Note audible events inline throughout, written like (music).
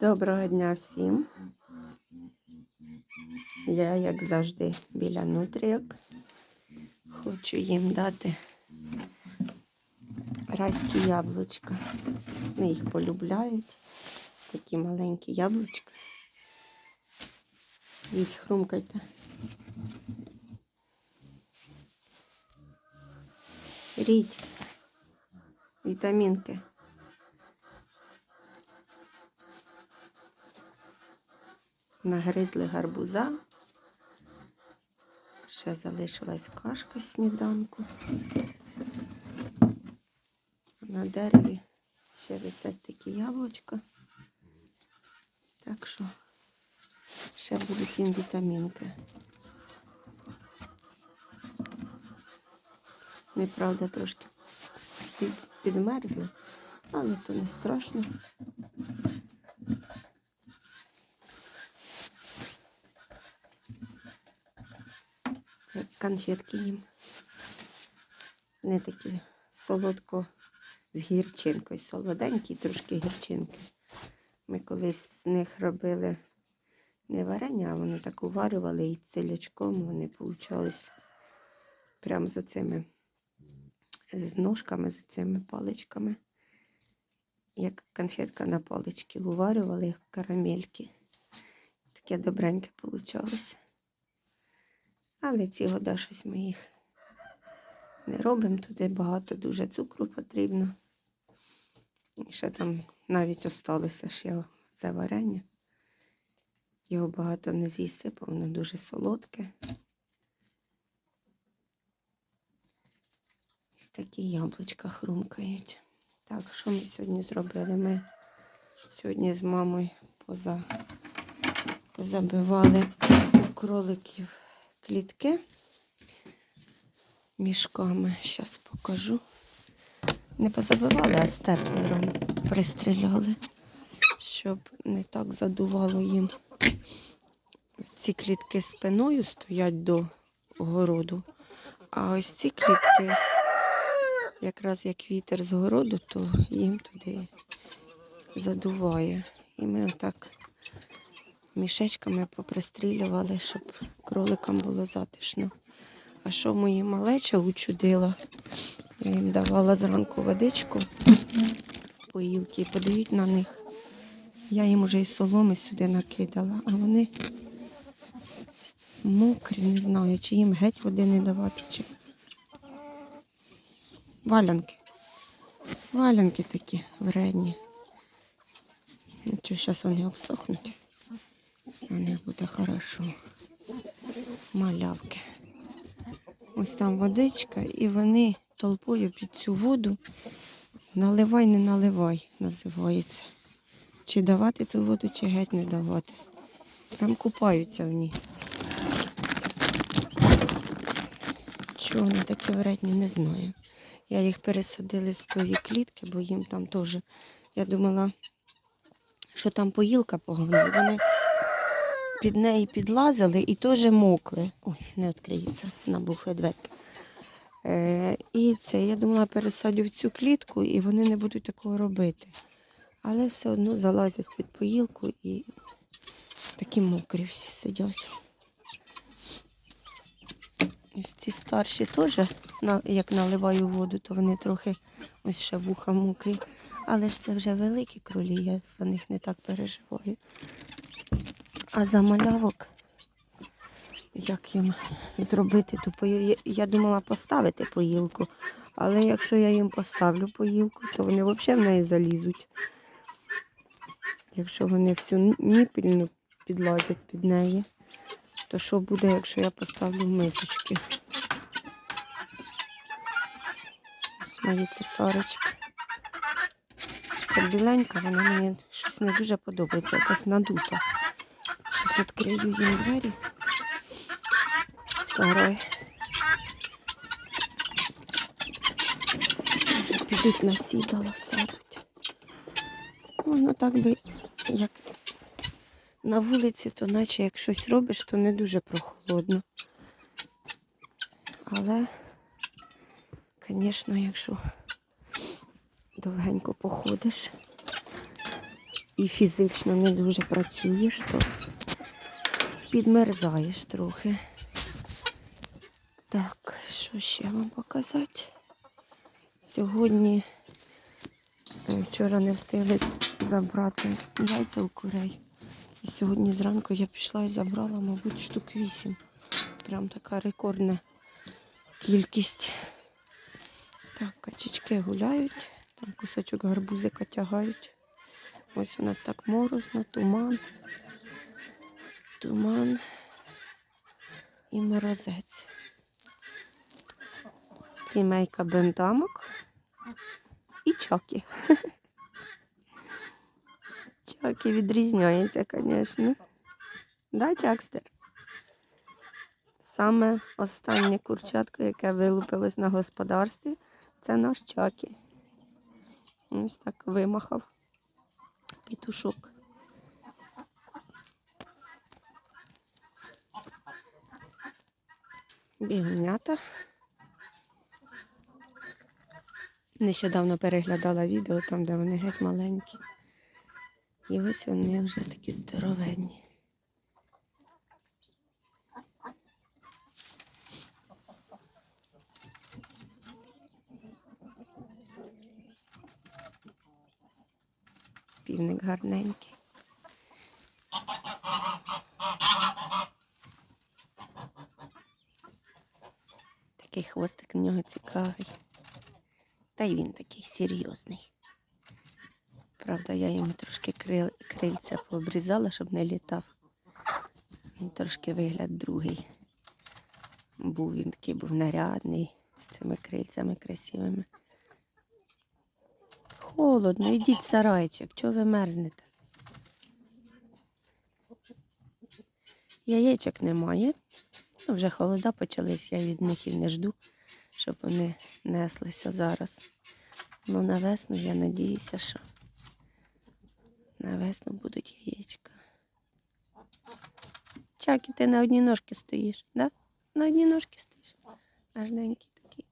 Доброго дня всім. Я, як завжди, біля нутрійок. Хочу їм дати райські яблучка. Вони їх полюбляють. Такі маленькі яблучка. Їх хрумкайте. Рідь. Вітамінки. Нагризли гарбуза. Ще залишилась кашка сніданку. На дереві ще висять такі яблучка. Так що ще будуть їм вітамінки. Неправда, трошки підмерзли, але то не страшно. Конфетки їм. Вони такі солодко з гірчинкою, солоденькі, трошки гірчинки. Ми колись з них робили не варення, а вони так уварювали і цілячком вони получались прямо з оцими з ножками, з цими паличками. Як конфетка на палички уварювали, карамельки. Таке добреньке получалось. Але ці года щось ми їх не робимо. Туди багато дуже цукру потрібно. І ще там навіть осталося ще це варення. Його багато не з'їсти, воно дуже солодке. Ось такі яблучка хрумкають. Так, що ми сьогодні зробили? Ми сьогодні з мамою поза... позабивали кроликів клітки мішками. Зараз покажу. Не позабивали, а степлером пристріляли, щоб не так задувало їм. Ці клітки спиною стоять до городу, а ось ці клітки, якраз як вітер з городу, то їм туди задуває. І ми отак мішечками попристрілювали, щоб кроликам було затишно. А що мої малеча учудила? Я їм давала зранку водичку поїлки. Подивіть на них. Я їм уже і соломи сюди накидала, а вони мокрі, не знаю, чи їм геть води не давати, чи валянки. Валянки такі вредні. Нічого, зараз вони обсохнуть. Все не буде хорошо. Малявки. Ось там водичка, і вони толпою під цю воду. Наливай, не наливай, називається. Чи давати ту воду, чи геть не давати. Прям купаються в ній. Чого вони такі вредні, не знаю. Я їх пересадила з тої клітки, бо їм там теж. Я думала, що там поїлка погана. Вони під неї підлазили і теж мокли. Ой, не відкриється, набухли дверки. Е, і це, я думала, пересадю в цю клітку і вони не будуть такого робити. Але все одно залазять під поїлку і такі мокрі всі сидять. Ось ці старші теж, як наливаю воду, то вони трохи ось ще вуха мокрі. Але ж це вже великі кролі, я за них не так переживаю. А за малявок, як їм зробити ту поїлку? Я думала поставити поїлку, але якщо я їм поставлю поїлку, то вони взагалі в неї залізуть. Якщо вони в цю ніпільну підлазять під неї, то що буде, якщо я поставлю мисочки? Ось мої цесарочки. Біленька, вона мені щось не дуже подобається, якась надута. Зараз відкрию їм двері. Сарай. Може підуть на сідало, сядуть. Воно так би, як на вулиці, то наче як щось робиш, то не дуже прохолодно. Але, звісно, якщо довгенько походиш, і фізично не дуже працюєш, то підмерзаєш трохи. Так, що ще вам показати? Сьогодні е, вчора не встигли забрати яйця у курей. І сьогодні зранку я пішла і забрала, мабуть, штук вісім. Прям така рекордна кількість. Так, качечки гуляють, там кусочок гарбузика тягають. Ось у нас так морозно, туман, туман і морозець. Сімейка бентамок і чаки. (laughs) Чаки відрізняється, звісно. Да, Чакстер? Саме останнє курчатко, яке вилупилось на господарстві, це наш чакі. Ось так вимахав пітушок. Бігунята. Нещодавно переглядала відео там, де вони геть маленькі. І ось вони вже такі здоровенні. Півник гарненький. Такий хвостик в нього цікавий. Та й він такий серйозний. Правда, я йому трошки крил, крильця пообрізала, щоб не літав. Трошки вигляд другий. Був він такий був нарядний, з цими крильцями красивими. Холодно, йдіть сарайчик, чого ви мерзнете? Яєчок немає. Ну, вже холода почались, я від них і не жду, щоб вони неслися зараз. Ну, на весну я надіюся, що на весну будуть яєчка. Чакі, ти на одній ножці стоїш, да? На одній ножці стоїш. Ажненький такий.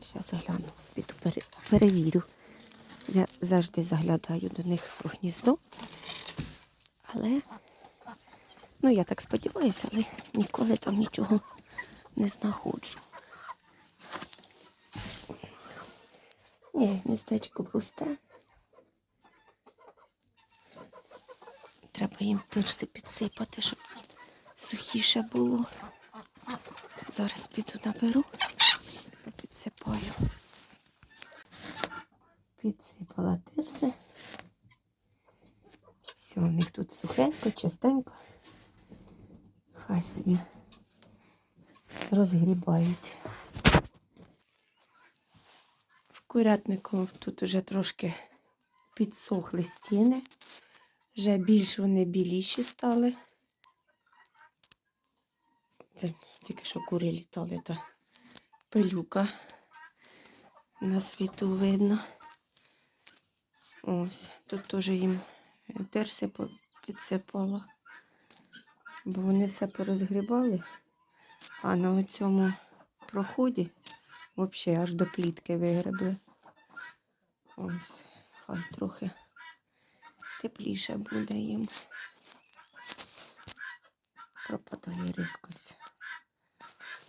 Зараз загляну, піду перевірю. Я завжди заглядаю до них у гніздо. Але, ну я так сподіваюся, але ніколи там нічого не знаходжу. Ні, містечко пусте. Треба їм тирси підсипати, щоб сухіше було. Зараз піду наберу, підсипаю. Підсипала тирси. Все, у них тут сухенько, чистенько. Хай собі розгрібають. В курятнику тут уже трошки підсохли стіни. Вже більш вони біліші стали. Це тільки що кури літали, та пилюка на світу видно. Ось, тут теж їм терси по- підсипала, бо вони все порозгрібали, а на цьому проході взагалі аж до плітки вигребли. Ось, хай трохи тепліше буде їм. Пропадає різкось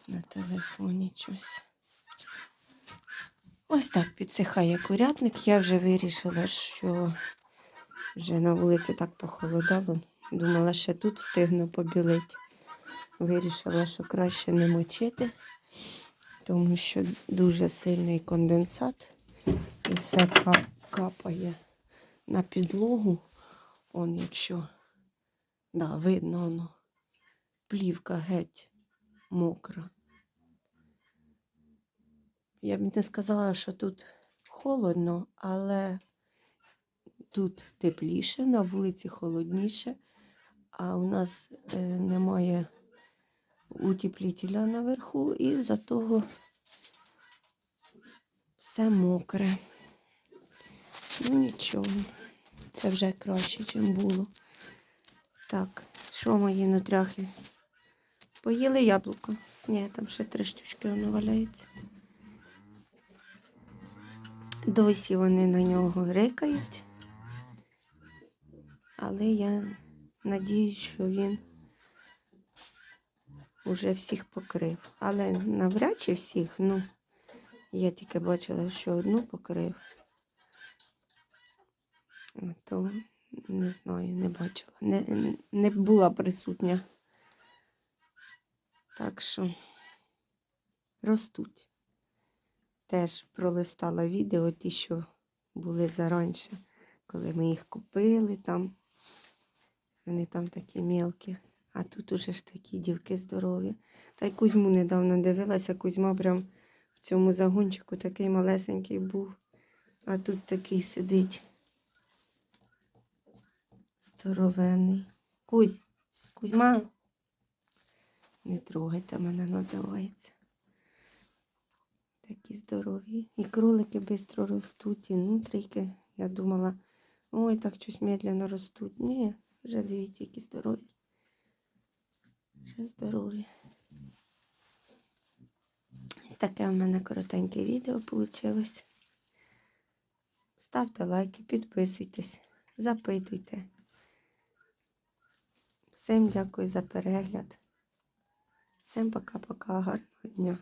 на телефоні щось. Ось так підсихає курятник. Я вже вирішила, що вже на вулиці так похолодало. Думала, ще тут встигну побілити. Вирішила, що краще не мочити, тому що дуже сильний конденсат і все капає на підлогу. Он, якщо да, видно, воно, плівка геть мокра. Я б не сказала, що тут холодно, але тут тепліше, на вулиці холодніше, а у нас е, немає утеплителя наверху, і за того все мокре. Ну нічого, це вже краще, ніж було. Так, що мої нутряхи? Поїли яблуко? Ні, там ще три штучки воно валяється. Досі вони на нього рикають. Але я надіюсь, що він уже всіх покрив. Але навряд чи всіх, ну, я тільки бачила, що одну покрив. То не знаю, не бачила. Не, не була присутня. Так що ростуть. Теж пролистала відео, ті, що були заранше, коли ми їх купили там. Вони там такі мілкі. А тут уже ж такі дівки здорові. Та й Кузьму недавно дивилася, Кузьма прям в цьому загончику такий малесенький був. А тут такий сидить. Здоровенний. Кузь, Кузьма. Не трогайте мене називається. Такі здорові. І кролики швидко ростуть, і нутрійки. Я думала, ой, так щось медленно ростуть. Ні, вже дивіться, які здорові. Вже здорові. Ось таке в мене коротеньке відео вийшло. Ставте лайки, підписуйтесь, запитуйте. Всім дякую за перегляд. Всім пока-пока, гарного дня.